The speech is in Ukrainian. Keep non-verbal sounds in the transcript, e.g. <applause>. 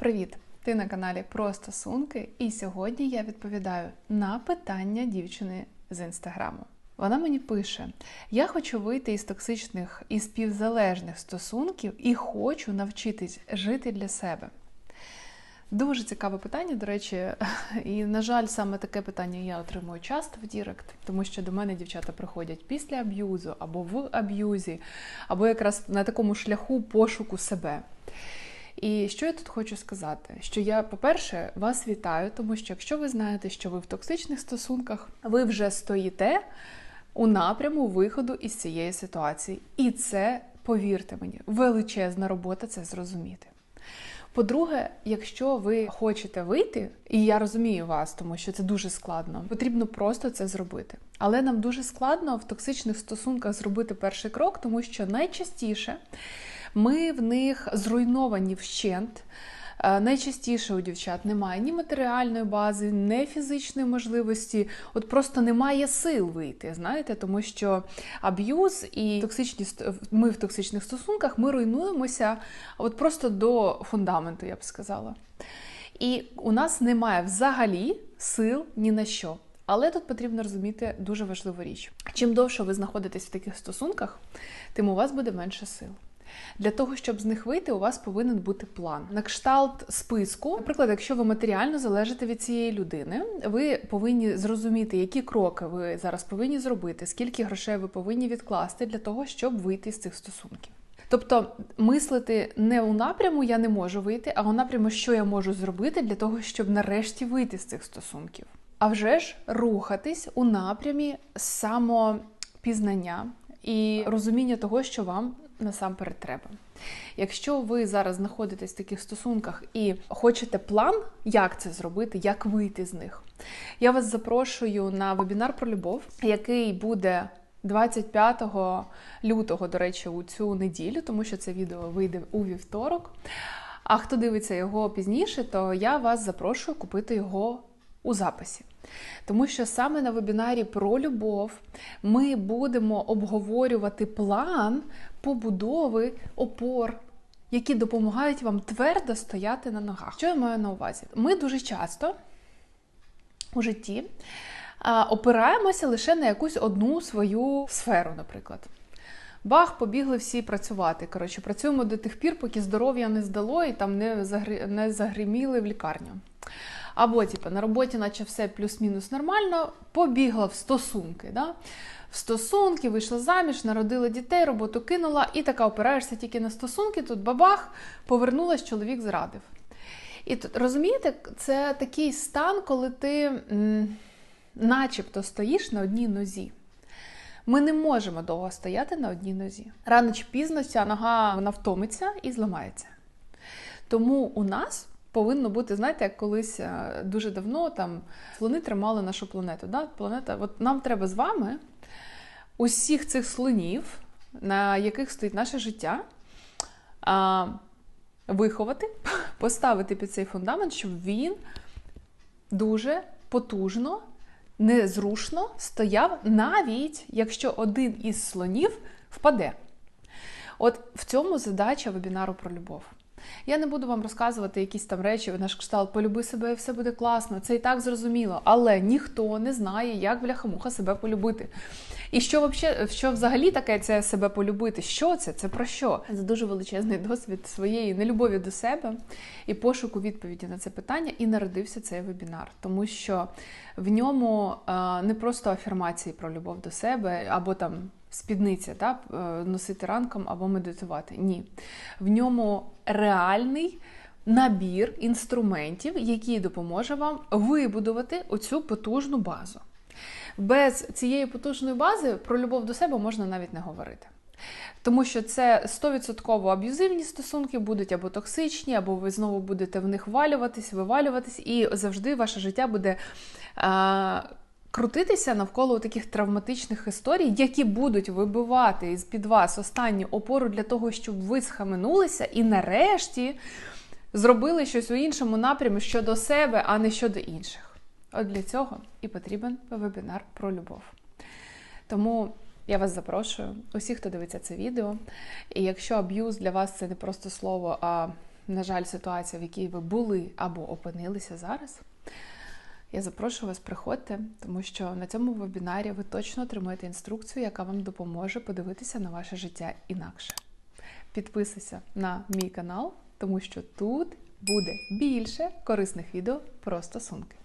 Привіт! Ти на каналі Про стосунки, і сьогодні я відповідаю на питання дівчини з інстаграму. Вона мені пише: Я хочу вийти із токсичних і співзалежних стосунків і хочу навчитись жити для себе. Дуже цікаве питання, до речі, <laughs> і, на жаль, саме таке питання я отримую часто в Дірект, тому що до мене дівчата приходять після аб'юзу або в аб'юзі, або якраз на такому шляху пошуку себе. І що я тут хочу сказати? Що я, по-перше, вас вітаю, тому що якщо ви знаєте, що ви в токсичних стосунках, ви вже стоїте у напряму виходу із цієї ситуації. І це, повірте мені, величезна робота це зрозуміти. По-друге, якщо ви хочете вийти, і я розумію вас, тому що це дуже складно, потрібно просто це зробити. Але нам дуже складно в токсичних стосунках зробити перший крок, тому що найчастіше ми в них зруйновані вщент. Е, найчастіше у дівчат немає ні матеріальної бази, ні фізичної можливості, от просто немає сил вийти, знаєте, тому що аб'юз і токсичні ми в токсичних стосунках ми руйнуємося от просто до фундаменту, я б сказала. І у нас немає взагалі сил ні на що. Але тут потрібно розуміти дуже важливу річ: чим довше ви знаходитесь в таких стосунках, тим у вас буде менше сил. Для того, щоб з них вийти, у вас повинен бути план. На кшталт списку, наприклад, якщо ви матеріально залежите від цієї людини, ви повинні зрозуміти, які кроки ви зараз повинні зробити, скільки грошей ви повинні відкласти для того, щоб вийти з цих стосунків. Тобто мислити не у напряму я не можу вийти, а у напряму, що я можу зробити для того, щоб нарешті вийти з цих стосунків. А вже ж рухатись у напрямі самопізнання і розуміння того, що вам насамперед треба. Якщо ви зараз знаходитесь в таких стосунках і хочете план, як це зробити, як вийти з них, я вас запрошую на вебінар про любов, який буде 25 лютого, до речі, у цю неділю, тому що це відео вийде у вівторок. А хто дивиться його пізніше, то я вас запрошую купити його у записі. Тому що саме на вебінарі про любов ми будемо обговорювати план побудови опор, які допомагають вам твердо стояти на ногах. Що я маю на увазі? Ми дуже часто у житті опираємося лише на якусь одну свою сферу, наприклад. Бах, побігли всі працювати. Коротше, працюємо до тих пір, поки здоров'я не здало і там не, загриміли в лікарню. Або, типу, на роботі, наче все плюс-мінус нормально, побігла в стосунки. Да? В стосунки, вийшла заміж, народила дітей, роботу кинула, і така опираєшся тільки на стосунки, тут бабах, повернулась, чоловік зрадив. І тут, розумієте, це такий стан, коли ти м, начебто стоїш на одній нозі. Ми не можемо довго стояти на одній нозі. Рано чи пізно ця нога вона втомиться і зламається. Тому у нас повинно бути, знаєте, як колись е, дуже давно там слони тримали нашу планету. Да? Планета, от Нам треба з вами усіх цих слонів, на яких стоїть наше життя, виховати, <laughs> поставити під цей фундамент, щоб він дуже потужно, незрушно стояв, навіть якщо один із слонів впаде. От в цьому задача вебінару про любов. Я не буду вам розказувати якісь там речі, наш кшталт, полюби себе і все буде класно. Це і так зрозуміло. Але ніхто не знає, як бляхамуха себе полюбити. І що вообще, що взагалі таке це себе полюбити? Що це? Це про що? Це дуже величезний досвід своєї нелюбові до себе і пошуку відповіді на це питання. І народився цей вебінар, тому що в ньому не просто афірмації про любов до себе або там спідниця, та, е, носити ранком або медитувати. Ні. В ньому реальний набір інструментів, який допоможе вам вибудувати оцю потужну базу. Без цієї потужної бази про любов до себе можна навіть не говорити. Тому що це 100% аб'юзивні стосунки будуть або токсичні, або ви знову будете в них валюватись, вивалюватись, і завжди ваше життя буде крутитися навколо таких травматичних історій, які будуть вибивати із під вас останню опору для того, щоб ви схаменулися і нарешті зробили щось у іншому напрямі щодо себе, а не щодо інших. От для цього і потрібен вебінар про любов. Тому я вас запрошую, усіх, хто дивиться це відео. І якщо аб'юз для вас це не просто слово, а на жаль, ситуація, в якій ви були або опинилися зараз, я запрошую вас, приходьте, тому що на цьому вебінарі ви точно отримаєте інструкцію, яка вам допоможе подивитися на ваше життя інакше. Підписуйся на мій канал, тому що тут буде більше корисних відео про стосунки.